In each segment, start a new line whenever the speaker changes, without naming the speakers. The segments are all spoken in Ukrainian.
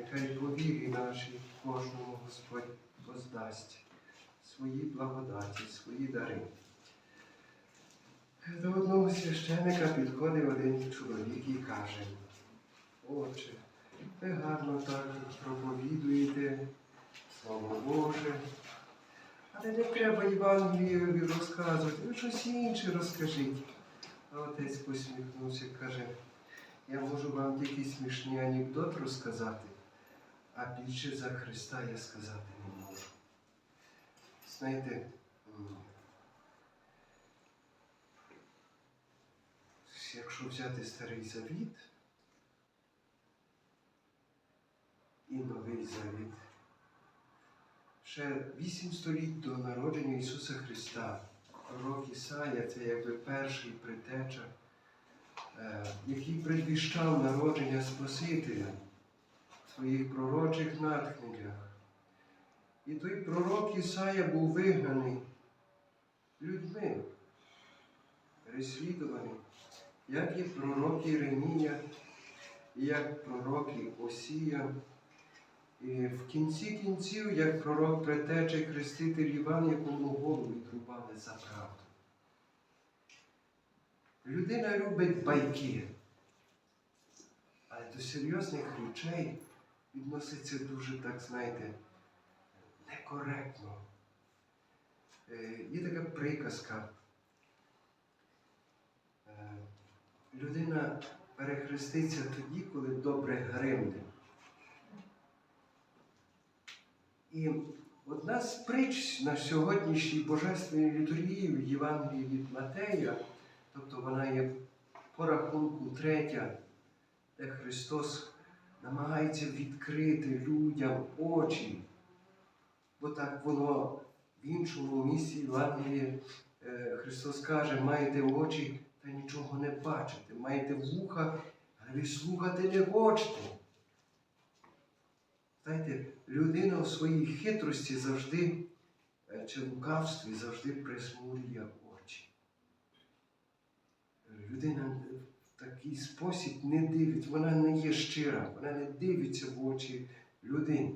Нехай по вірі нашій кожному Господь воздасть свої благодаті, свої дари. До одного священика підходив один чоловік і каже, Отче, ви гарно так проповідуєте, Слово Боже. Але не треба Євангелію розказувати, ви щось інше розкажіть. А отець посміхнувся і каже, я можу вам тільки смішний анекдот розказати, а більше за Христа я сказати не можу. Знаєте, якщо взяти Старий Завіт і Новий Завіт, ще вісім століть до народження Ісуса Христа, пророк Ісая це якби перший притеча, е, який предвіщав народження Спасителя своїх пророчих натхненнях. І той пророк Ісая був вигнаний людьми, переслідуваний, як і пророк Єремія, і як пророк Осія. І в кінці кінців, як пророк предтечі хреститель Іван, якому голову відрубали за правду. Людина любить байки, але до серйозних речей відноситься дуже, так знаєте, некоректно. Е, Є така приказка. Е, Людина перехреститься тоді, коли добре гримне. І одна з притч на сьогоднішній божественній літургії в Євангелії від Матея, тобто вона є по рахунку третя, де Христос намагається відкрити людям очі, бо так воно в іншому місці Євангелії е, Христос каже, маєте очі та нічого не бачите, маєте вуха, але слухати не хочете. Знаєте, людина у своїй хитрості завжди е, чи лукавстві завжди присмурює очі. Людина в такий спосіб не дивить, вона не є щира, вона не дивиться в очі людині.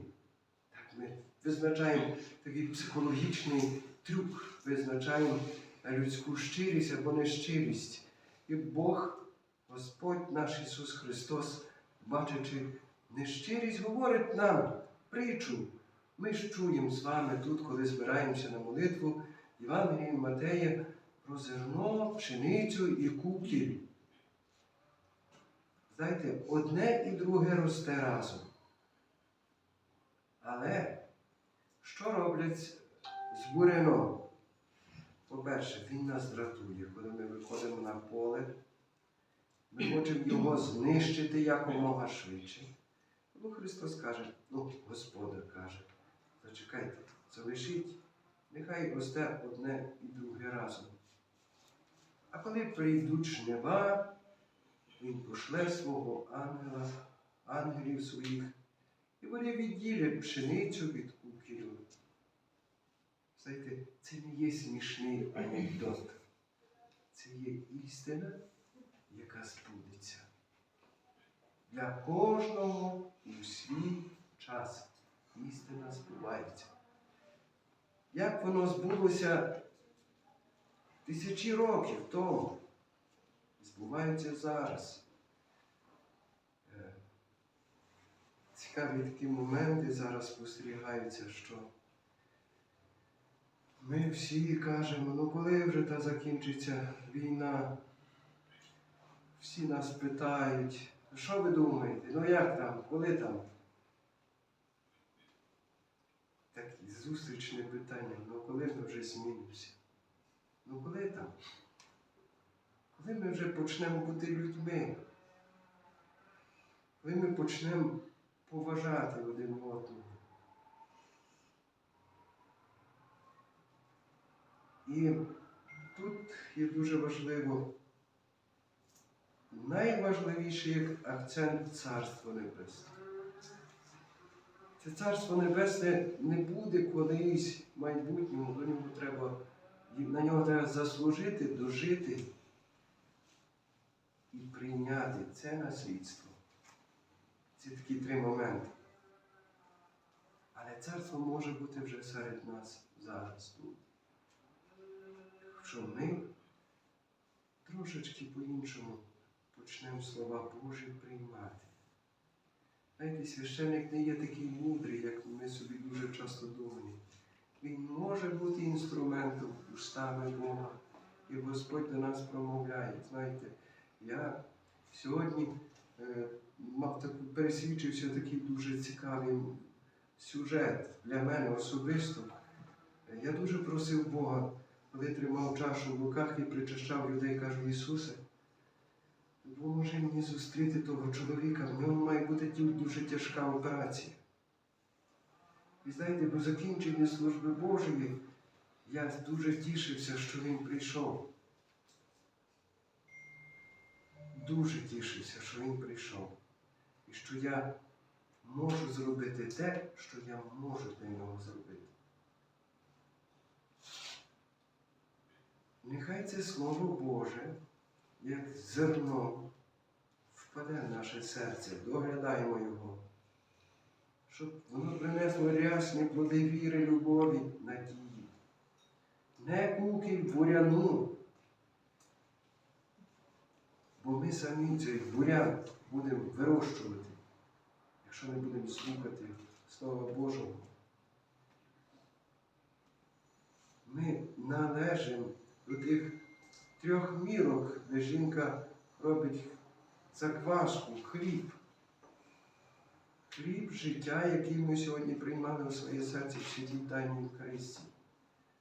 Так ми визначаємо такий психологічний трюк, визначаємо людську щирість або нещирість. І Бог, Господь наш Ісус Христос, бачачи нещирість, говорить нам притчу. Ми ж чуємо з вами тут, коли збираємося на молитву, Євангелії Матея про зерно, пшеницю і кукіль. Знаєте, одне і друге росте разом. Але що роблять з буряном? По-перше, він нас дратує, коли ми виходимо на поле. Ми хочемо його знищити якомога швидше. Ну, Христос каже, ну, Господар каже, зачекайте, залишіть, нехай росте одне і друге разом. А коли прийдуть жнива, він пошле свого ангела, ангелів своїх, і вони відділять пшеницю від кукілю. Знаєте, це не є смішний анекдот. Це є істина, яка збудеться. Для кожного у свій час істина збувається. Як воно збулося тисячі років тому, збувається зараз. Е, Цікаві такі моменти зараз спостерігаються, що ми всі кажемо, ну коли вже та закінчиться війна, всі нас питають, що ви думаєте? Ну як там, коли там? Таке зустрічне питання, ну коли ми вже змінимося? Ну коли там? Коли ми вже почнемо бути людьми? Коли ми почнемо поважати один одного? І тут є дуже важливо, найважливіший акцент Царство Небесне. Це Царство Небесне не буде колись в майбутньому, до нього треба, на нього треба заслужити, дожити і прийняти це наслідство. Це такі три моменти. Але царство може бути вже серед нас зараз тут. Що ми трошечки по-іншому почнемо слова Божі приймати. Знаєте, священник не є такий мудрий, як ми собі дуже часто думаємо. Він може бути інструментом устами Бога. І Господь до нас промовляє. Знаєте, я сьогодні е, мав пересвідчився такий дуже цікавий сюжет для мене особисто. Я дуже просив Бога, коли тримав чашу в руках і причащав людей, кажу, Ісусе, допоможи мені зустріти того чоловіка, в ньому має бути дуже тяжка операція. І знаєте, по закінченні служби Божої я дуже тішився, що він прийшов. Дуже тішився, що він прийшов. І що я можу зробити те, що я можу для нього зробити. Нехай це Слово Боже, як зерно, впаде в наше серце, доглядаємо його, щоб воно принесло рясні плоди віри, любові, надії. Не куки буряну, бо ми самі цей бурян будемо вирощувати, якщо не будемо слухати Слова Божого. Ми належимо до тих трьох мірок, де жінка робить закваску, хліб. Хліб життя, який ми сьогодні приймали у своє серце в святій Тайній Євхаристі.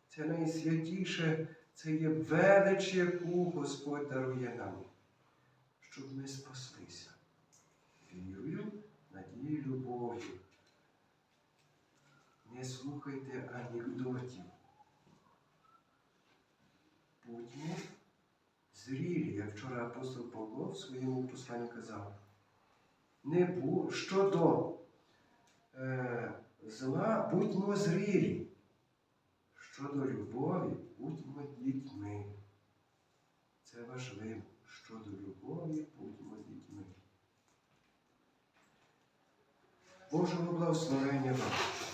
Це найсвятіше, це є велич, яку Господь дарує нам, щоб ми спаслися. Вірою, надією, любов'ю. Не слухайте анекдотів. Будьмо зрілі, як вчора апостол Павло в своєму посланні казав. Не бу... Щодо е, зла, будьмо зрілі. Щодо любові, будьмо дітьми. Це важливо. Щодо любові, будьмо дітьми. Божого благословення вам.